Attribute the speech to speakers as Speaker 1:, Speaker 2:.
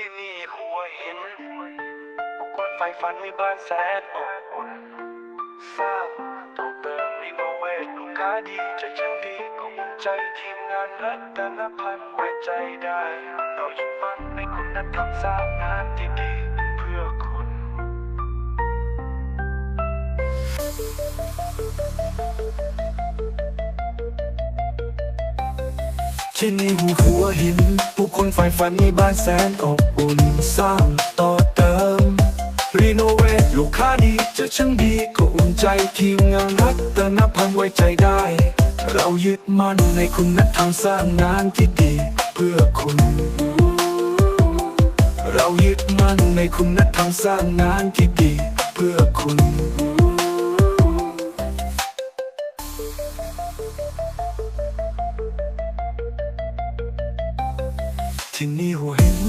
Speaker 1: ที่นี่หัวหินคนไฟฝันในบ้านแสนอบอุ่นสร้างต่อเติมรีโนเวทลูกค้าดีใจช่างดีก็ภูมิใจทีมงานรัตนพันธ์ไว้ใจได้เรายึดมั่นในคุณธรรมสร้างงานที่ดีเพื่อคุณ ที่นี่หัวหิน คนใฝ่ฝันในบ้านแสนอบอุ่นสร้างต่อเติม รีโนเวทลูกค้าดีจะช่างดีก็อุ่นใจทีมงานรัตนพันธ์ไว้ใจได้ เรายึดมั่นในคุณธรรมสร้างงานที่ดีเพื่อคุณ เรายึดมั่นในคุณธรรมสร้างงานที่ดีเพื่อคุณ 听你呼喊。